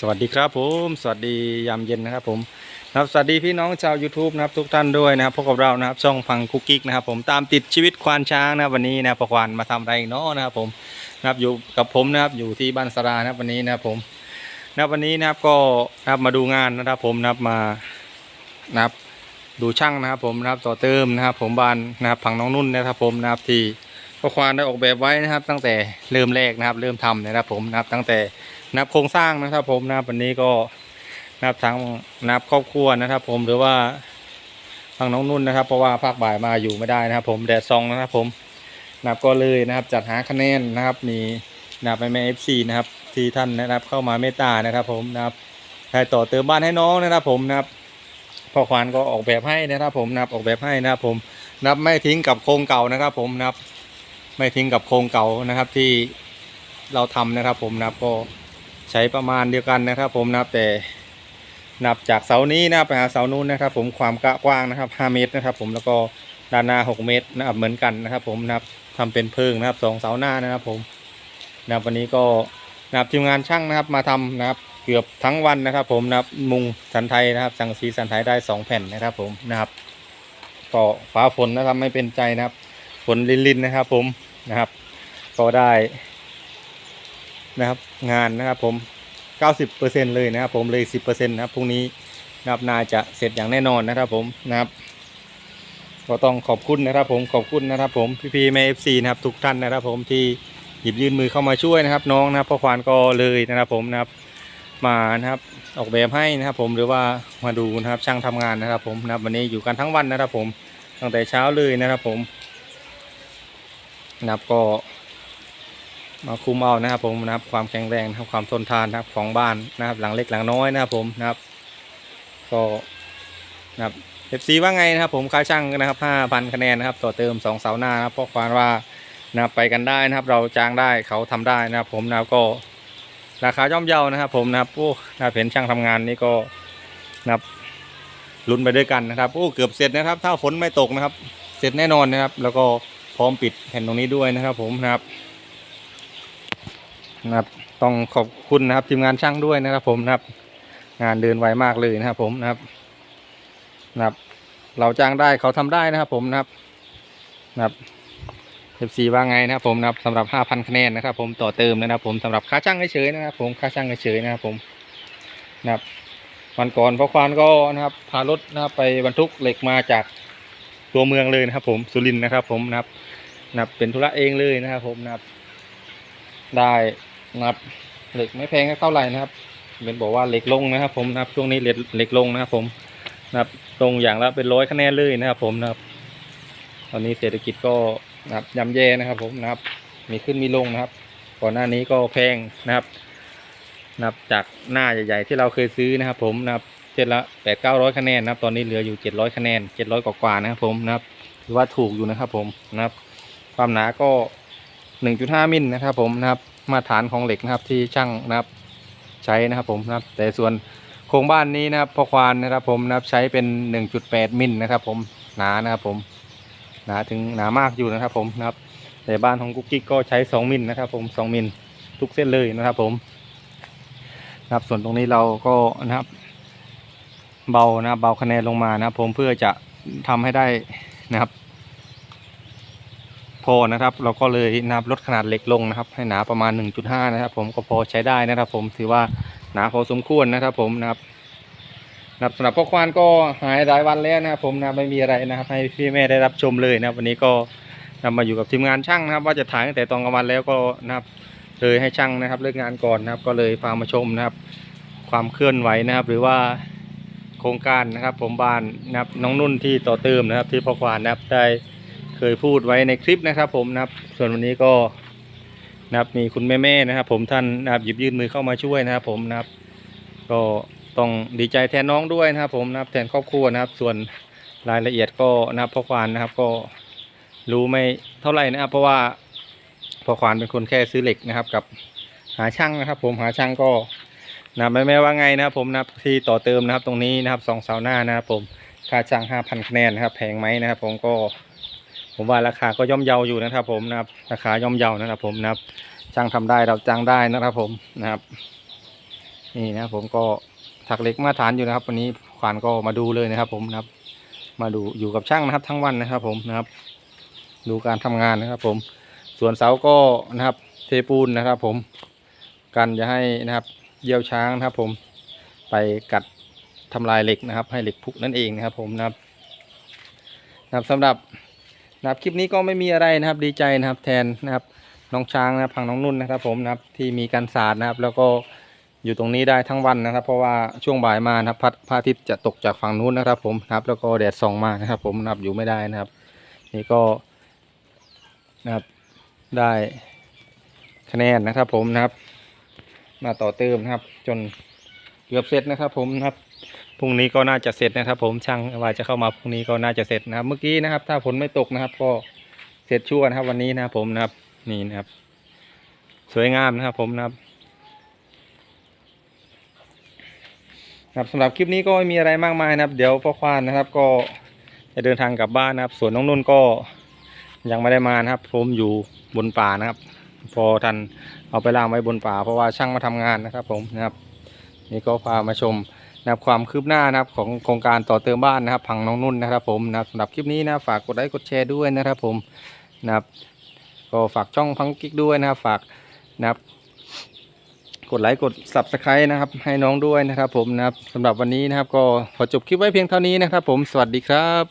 สวัสดีครับผม สวัสดียามเย็นนะครับผมนะครับสวัสดีพี่น้องชาว YouTube นะครับทุกท่านด้วยนะครับพบกับเรานะครับช่องฟังคุกกิ๊กนะครับผมตามติดชีวิตควานช้างนะวันนี้นะครับพอควานมาทำอะไรเนาะนะครับผมนะครับอยู่กับผมนะครับอยู่ที่บ้านสรานะวันนี้นะครับผมนะวันนี้นะครับก็นะครับมาดูงานนะครับผมนะครับมานะครับดูช่างนะครับผมนะครับต่อเติมนะครับ ผมบ้านนะครับผังน้องนุ่นนะครับผมนะครับที่พอควานได้ออกแบบไว้นะครับ ตั้งแต่เริ่มแรกนะครับ เริ่มทำนะครับผมนะครับตั้งแต่ นับโครงสร้างนะครับ ผมนับวันนี้ก็นับทั้งนับครอบครัวนะครับ ผมหรือว่าทางน้องนุ่นนะครับ เพราะว่าภาคบ่ายมาอยู่ไม่ได้นะครับ ผมแดดซองนะครับ ผมนับก็เลยนะครับ จัดหาคะแนนนะครับ มีนับไปแม่เอฟซีนะครับ ที่ท่านนะครับเข้ามาเมตตานะครับ ผมนะครับได้ต่อเติมบ้านให้น้องนะครับ ผมนะครับพ่อควานก็ออกแบบให้นะครับ ผมนับออกแบบให้นะครับ ผมนับไม่ทิ้งกับโครงเก่านะครับ ผมนับไม่ทิ้งกับโครงเก่านะครับที่เราทำนะครับ ผมนับก็ ใช้ประมาณเดียวกันนะครับ ผมนะครับแต่นับจากเสานี้นะไปหาเสานู้นนะครับ ผมความกว้างนะครับ 5 เมตรนะครับ ผมแล้วก็ด้านหน้า 6 เมตรนะครับเหมือนกันนะครับ ผมนะครับทำเป็นเพิงนะครับสองเสาหน้านะครับ ผมนะครับวันนี้ก็นับทีมงานช่างนะครับมาทำนะครับเกือบทั้งวันนะครับ ผมนะครับมุงสันไทยนะครับ สังสีสันไทยได้ 2 แผ่นนะครับ ผมนะครับก็ฟ้าฝนนะครับไม่เป็นใจนะครับฝนลินๆนะครับ ผมนะครับ ก็ได้ นะครับงานนะครับผม 90%เลยนะครับผมเลย 10%นะครับพรุ่งนี้นะครับนาจะเสร็จอย่างแน่นอนนะครับผมนะครับก็ต้องขอบคุณนะครับผมขอบคุณนะครับผมพี่ๆแม่เอฟซีนะครับทุกท่านนะครับผมที่หยิบยื่นมือเข้ามาช่วยนะครับ น้องนะครับพ่อควานก็เลยนะครับผมนะครับมานะครับออกแบบให้นะครับผมหรือว่ามาดูนะครับช่างทำงานนะครับผมนะครับวันนี้อยู่กันทั้งวันนะครับผมตั้งแต่เช้าเลยนะครับผมนะครับก็ มาคุมเอานะครับ ผมนะครับ ความแข็งแรงนะครับความทนทานนะครับ ของบ้านนะครับ หลังเล็กหลังน้อยนะครับ ผมนะครับ ก็นะครับเอฟซีว่าไงนะครับ ผมค่าช่างนะครับห้าพันคะแนนนะครับ ต่อเติมสองเสาหน้านะครับเพราะความว่านะครับไปกันได้นะครับ เราจ้างได้เขาทำได้นะครับ ผมนะครับก็ราคาย่อมเยานะครับ ผมนะครับโอ้นะครับเห็นช่างทำงานนี่ก็นะครับลุ้นไปด้วยกันนะครับโอ้เกือบเสร็จนะครับ ถ้าฝนไม่ตกนะครับ เสร็จแน่นอนนะครับ แล้วก็พร้อมปิดแผ่นตรงนี้ด้วยนะครับ ผมนะครับ นะครับต้องขอบคุณนะครับทีมงานช่างด้วยนะครับ ผมนะครับ งานเดินไวมากเลยนะครับ ผมนะครับนะครับ เราจ้างได้เขาทำได้นะครับ ผมนะครับนะครับเอฟซีว่าไงนะครับผมนะครับสำหรับ 5,000คะแนนนะครับ ผมต่อเติมนะครับ ผมสำหรับค่าช่างเฉยๆนะครับ ผมค่าช่างเฉยๆนะครับ ผมนะครับวันก่อนพ่อควานก็นะครับ พารถนะครับไปบรรทุกเหล็กมาจากตัวเมืองเลยนะครับ ผมสุรินทร์นะครับ ผมนะครับนะครับเป็นธุระเองเลยนะครับ ผมนะครับได้ นะครับ เหล็กไม่แพงเท่าไหร่นะครับเป็นบอกว่าเหล็กลงนะครับ ผมนะครับช่วงนี้เหล็กเหล็กลงนะครับ ผมนะครับลงอย่างละเป็นร้อยคะแนนเลยนะครับ ผมนะครับ ตอนนี้เศรษฐกิจก็นะครับย่ำแย่นะครับ ผมนะครับ มีขึ้นมีลงนะครับ ก่อนหน้านี้ก็แพงนะครับนะครับจากหน้าใหญ่ๆที่เราเคยซื้อนะครับ ผมนะครับเจ็ดละแปดเก้าร้อยคะแนนนะครับตอนนี้เหลืออยู่เจ็ดร้อยคะแนนเจ็ดร้อยกว่าๆนะครับผมนะครับถือว่าถูกอยู่นะครับ ผมนะครับ ความหนาก็1.5มิลนะครับ ผมนะครับ มาตรฐานของเหล็กนะครับที่ช่างนะครับใช้นะครับผมนะครับ แต่ส่วนโครงบ้านนี้นะครับพอควานนะครับผมนะครับใช้เป็น 1.8 มิลนะครับ ผมหนานะครับผมหนาถึงหนามากอยู่นะครับ ผมนะครับ แต่บ้านของกุ๊กกิ๊กก็ใช้ 2 มิลนะครับ ผม2มิลทุกเส้นเลยนะครับ ผมนะครับส่วนตรงนี้เราก็นะครับ เบานะเบาคะแนนลงมานะครับ ผมเพื่อจะทำให้ได้นะครับ อนะครับ เราก็เลยนับลดขนาดเหล็กลงนะครับ ให้หนาประมาณ 1.5 นะครับ ผมก็พอใช้ได้นะครับ ผมถือว่าหนาพอสมควรนะครับ ผมนะครับนะครับสำหรับพ่อควานก็หายหลายวันแล้วนะครับ ผมนะไม่มีอะไรนะครับ ให้พี่แม่ได้รับชมเลยนะครับ วันนี้ก็นำมาอยู่กับทีมงานช่างนะครับ ว่าจะถ่ายตั้งแต่ตอนกลางวันแล้วก็นะครับเลยให้ช่างนะครับเลิกงานก่อนนะครับ ก็เลยพามาชมนะครับ ความเคลื่อนไหวนะครับ หรือว่าโครงการนะครับ ผมบ้านนะครับน้องนุ่นที่ต่อเติมนะครับ ที่พ่อควานนะครับได้ เคยพูดไว้ในคลิปนะครับผมนะครับ ส่วนวันนี้ก็นะครับมีคุณแม่ๆนะครับ ผมท่านนะครับหยิบยื่นมือเข้ามาช่วยนะครับ ผมนะครับ ก็ต้องดีใจแทนน้องด้วยนะครับ ผมนะครับแทนครอบครัวนะครับ ส่วนรายละเอียดก็นะครับพ่อควานนะครับก็รู้ไม่เท่าไหร่นะครับ เพราะว่าพ่อควานเป็นคนแค่ซื้อเหล็กนะครับ กับหาช่างนะครับ ผมหาช่างก็นะไม่แม้ว่าไงนะครับ ผมนะครับที่ต่อเติมนะครับ ตรงนี้นะครับสองเสาหน้านะครับ ผมค่าจ้างห้าพันคะแนนนะครับ แพงไหมนะครับ ผมก็ ผมว่าราคาก็ย่อมเยาอยู่นะครับ ผมนะครับ ราคาย่อมเยานะครับ ผมนะครับจ้างทำได้เราจ้างได้นะครับ ผมนะครับ นี่นะผมก็ถักเหล็กมาตรฐานอยู่นะครับ วันนี้ขวานก็มาดูเลยนะครับ ผมนะครับ มาดูอยู่กับช่างนะครับ ทั้งวันนะครับ ผมนะครับ ดูการทำงานนะครับ ผม ส่วนเสาก็นะครับ เทปูนนะครับ ผมกันจะให้นะครับเยี่ยวช้างนะครับ ผมไปกัดทำลายเหล็กนะครับ ให้เหล็กผุกนั่นเองนะครับ ผมนะครับนะครับสำหรับ นะครับคลิปนี้ก็ไม่มีอะไรนะครับดีใจนะครับแทนนะครับน้องช้างนะครับพังน้องนุ่นนะครับ ผมนะครับที่มีการสาดนะครับ แล้วก็อยู่ตรงนี้ได้ทั้งวันนะครับ เพราะว่าช่วงบ่ายมานะครับพระพระอาทิตย์จะตกจากฝั่งนู้นนะครับ ผมนะครับ แล้วก็แดดส่องมานะครับ ผมนะครับอยู่ไม่ได้นะครับ นี่ก็นะครับได้คะแนนนะครับ ผมนะครับ มาต่อเติมนะครับ จนเกือบเสร็จนะครับ ผมนะครับ พรุ่งนี้ก็น่าจะเสร็จนะครับ ผมช่างว่าจะเข้ามาพรุ่งนี้ก็น่าจะเสร็จนะครับ เมื่อกี้นะครับ ถ้าฝนไม่ตกนะครับ ก็เสร็จชั่วนะครับ วันนี้นะครับผมนะครับ นี่นะครับ สวยงามนะครับ ผมนะครับครับสำหรับคลิปนี้ก็ไม่มีอะไรมากมายนะครับ เดี๋ยวพ่อควานนะครับ ก็จะเดินทางกลับบ้านนะครับ ส่วนน้องนุ่นก็ยังไม่ได้มานะครับ ผมอยู่บนป่านะครับ พอทันเอาไปล่างไว้บนป่า เพราะว่าช่างมาทำงานนะครับ ผมนะครับ นี่ก็พามาชม นะครับความคืบหน้านะครับของโครงการต่อเติมบ้านนะครับพังน้องนุ่นนะครับผมนะสำหรับคลิปนี้นะฝากกดไลค์กดแชร์ด้วยนะครับผมนะครับก็ฝากช่องพังกิ๊กด้วยนะครับฝากนะครับกดไลค์กด subscribe นะครับให้น้องด้วยนะครับผมนะครับสำหรับวันนี้นะครับก็ขอจบคลิปไว้เพียงเท่านี้นะครับผมสวัสดีครับ